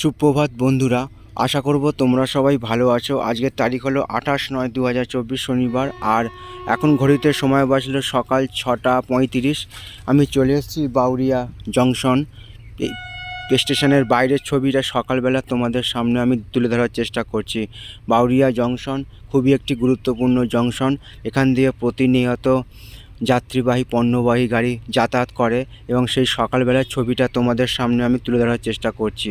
সুপ্রভাত বন্ধুরা, আশা করব তোমরা সবাই ভালো আছো। আজকের তারিখ হলো আঠাশ নয় দু হাজার চব্বিশ শনিবার, আর এখন ঘড়িতে সময় বাজলো সকাল ছটা পঁয়ত্রিশ। আমি চলে এসেছি বাউরিয়া জংশন। স্টেশনের বাইরের ছবিটা সকালবেলা তোমাদের সামনে আমি তুলে ধরার চেষ্টা করছি। বাউরিয়া জংশন খুবই একটি গুরুত্বপূর্ণ জংশন। এখান দিয়ে প্রতিনিয়ত যাত্রীবাহী, পণ্যবাহী গাড়ি যাতায়াত করে এবং সেই সকালবেলার ছবিটা তোমাদের সামনে আমি তুলে ধরার চেষ্টা করছি।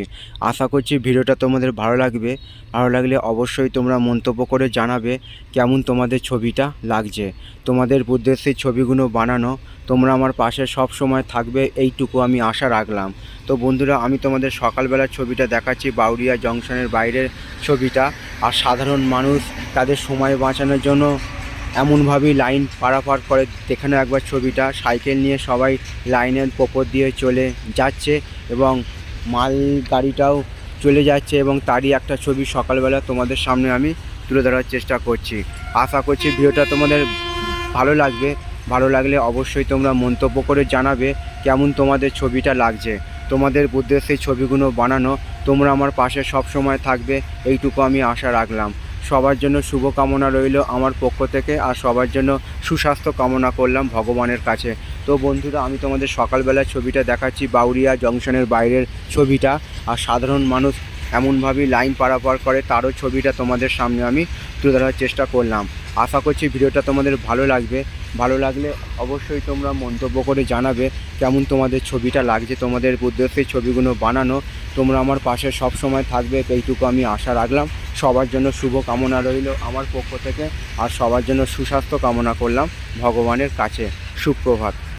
আশা করছি ভিডিওটা তোমাদের ভালো লাগবে। ভালো লাগলে অবশ্যই তোমরা মন্তব্য করে জানাবে কেমন তোমাদের ছবিটা লাগছে। তোমাদের উদ্দেশ্যে ছবিগুলো বানানো, তোমরা আমার পাশে সব সময় থাকবে এইটুকু আমি আশা রাখলাম। তো বন্ধুরা, আমি তোমাদের সকালবেলার ছবিটা দেখাচ্ছি বাউরিয়া জংশনের বাইরের ছবিটা। আর সাধারণ মানুষ তাদের সময় বাঁচানোর জন্য এমনভাবেই লাইন পারাপার করে দেখানো একবার ছবিটা। সাইকেল নিয়ে সবাই লাইনের ওপর দিয়ে চলে যাচ্ছে এবং মাল গাড়িটাও চলে যাচ্ছে এবং তারই একটা ছবি সকালবেলা তোমাদের সামনে আমি তুলে ধরার চেষ্টা করছি। আশা করছি ভিডিওটা তোমাদের ভালো লাগবে। ভালো লাগলে অবশ্যই তোমরা মন্তব্য করে জানাবে কেমন তোমাদের ছবিটা লাগছে। তোমাদের উদ্দেশ্যে ছবিগুলো বানানো, তোমরা আমার পাশে সব সময় থাকবে, এইটুকু আমি আশা রাখলাম। সবার জন্য শুভকামনা রইল আমার পক্ষ থেকে আর সবার জন্য সুস্বাস্থ্য কামনা করলাম ভগবানের কাছে। তো বন্ধুরা, আমি তোমাদের সকালবেলার ছবিটা দেখাচ্ছি বাউরিয়া জংশনের বাইরের ছবিটা। আর সাধারণ মানুষ এমনভাবেই লাইন পারাপার করে, তারও ছবিটা তোমাদের সামনে আমি তুলে ধরার চেষ্টা করলাম। আশা করছি ভিডিওটা তোমাদের ভালো লাগবে। ভালো লাগলে অবশ্যই তোমরা মন্তব্য করে জানাবে কেমন তোমাদের ছবিটা লাগছে, তোমাদের উদ্দেশ্যে ছবিগুলো বানানো। তোমরা আমার পাশে সব সময় থাকবে, এইটুকু আমি আশা রাখলাম। সবার জন্য শুভ কামনা রইল আমার পক্ষ থেকে, আর সবার জন্য সুস্বাস্থ্য কামনা করলাম ভগবানের কাছে। সুপ্রভাত।